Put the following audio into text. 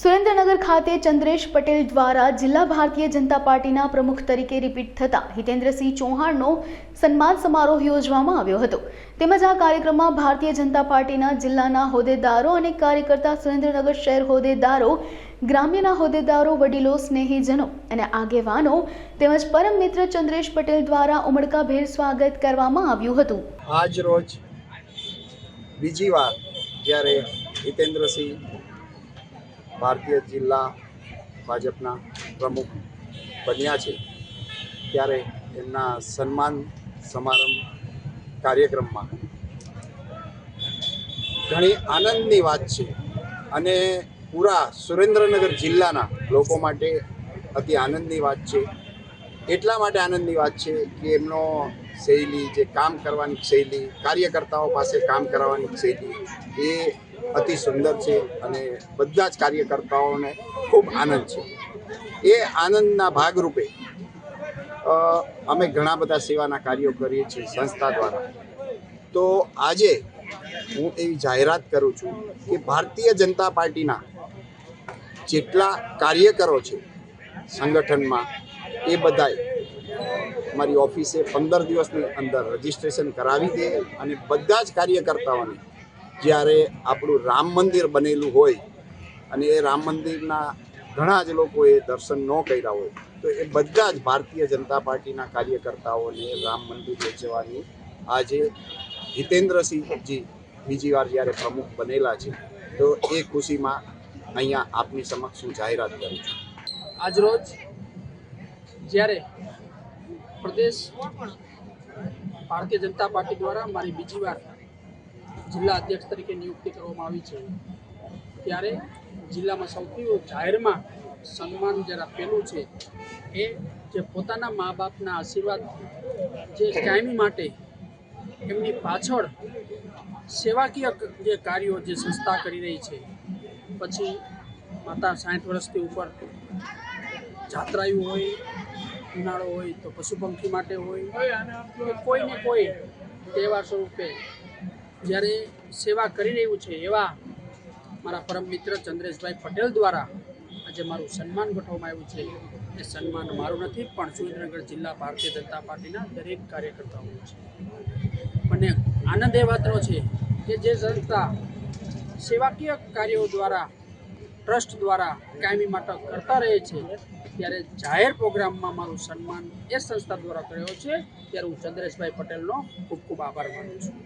સુરેન્દ્રનગર ખાતે ચંદ્રેશ પટેલ દ્વારા જિલ્લા ભારતીય જનતા પાર્ટીના પ્રમુખ તરીકે રિપીટ થતા હિતેન્દ્રસિંહ ચૌહાણનો સન્માન સમારોહ યોજવામાં આવ્યો હતો. તેમજ આ કાર્યક્રમમાં ભારતીય જનતા પાર્ટીના જિલ્લાના હોદ્દેદારો અને કાર્યકર્તા સુરેન્દ્રનગર શહેર હોદ્દેદારો, ગ્રામ્યના હોદ્દેદારો, વડીલો, સ્નેહીજનો અને આગેવાનો તેમજ પરમ મિત્ર ચંદ્રેશ પટેલ દ્વારા ઉમળકાભેર સ્વાગત કરવામાં આવ્યું હતું. આજ રોજ બીજી વાર જ્યારે હિતેન્દ્રસિંહ ભારતીય જિલ્લા ભાજપના પ્રમુખ બન્યા છે ત્યારે એમના સન્માન સમારંભ કાર્યક્રમમાં. ઘણી આનંદની વાત છે અને પૂરા સુરેન્દ્રનગર જિલ્લાના લોકો માટે અતિ આનંદની વાત છે. એટલા માટે આનંદની વાત છે કે એમનો શૈલી, જે કામ કરવાની શૈલી, કાર્યકર્તાઓ પાસે કામ કરવાની શૈલી એ અતિ સુંદર છે અને બધા જ કાર્યકર્તાઓને ખૂબ આનંદ છે. એ આનંદના ભાગરૂપે અમે ઘણા બધા સેવાના કાર્યો કરીએ છીએ સંસ્થા દ્વારા. તો આજે હું એવી જાહેરાત કરું છું કે ભારતીય જનતા પાર્ટીના જેટલા કાર્યકરો છે સંગઠનમાં, એ બધાએ મારી ઓફિસે પંદર દિવસની અંદર રજીસ્ટ્રેશન કરાવી દે અને બધા જ કાર્યકર્તાઓને જ્યારે આપણું રામ મંદિર બનેલું હોય અને એ રામ મંદિરના ઘણા જ લોકોએ દર્શન ન કર્યા હોય, તો એ બધા જ ભારતીય જનતા પાર્ટીના કાર્યકર્તાઓને રામ મંદિર વેચવાની આજે હિતેન્દ્રસિંહજી બીજી વાર જ્યારે પ્રમુખ બનેલા છે, તો એ ખુશીમાં અહીંયા આપની સમક્ષ હું જાહેરાત કરું છું. આજરોજ જ્યારે પ્રદેશ ભારતીય જનતા પાર્ટી દ્વારા મારી બીજી વાર જિલ્લા અધ્યક્ષ તરીકે નિયુક્તિ કરવામાં આવી છે. ત્યારે જિલ્લામાં સૌથી જાહેરમાં સન્માન જરા પેલું છે, એ જે પોતાના મા બાપના આશીર્વાદ, જે કાયમી માટે એમની પાછળ સેવાકીય જે કાર્યો જે સંસ્થા કરી રહી છે, પછી માતા સાઠ વર્ષથી ઉપર જાત્રાયું હોય, ઉનાળો હોય, તો પશુ પંખી માટે હોય કોઈને કોઈ તહેવાર સ્વરૂપે જ્યારે સેવા કરી રહ્યું છે એવા મારા પરમ મિત્ર ચંદ્રેશભાઈ પટેલ દ્વારા આજે મારું સન્માન ગોઠવવામાં આવ્યું છે. એ સન્માન મારું નથી, પણ સુરેન્દ્રનગર જિલ્લા ભારતીય જનતા પાર્ટીના દરેક કાર્યકર્તાઓનું છે. મને આનંદ એ વાતનો છે કે જે સંસ્થા સેવાકીય કાર્યો દ્વારા, ટ્રસ્ટ દ્વારા કાયમી માટે કરતા રહે છે, ત્યારે જાહેર પ્રોગ્રામમાં મારું સન્માન એ સંસ્થા દ્વારા કર્યો છે. ત્યારે હું ચંદ્રેશભાઈ પટેલનો ખૂબ ખૂબ આભાર માનું છું.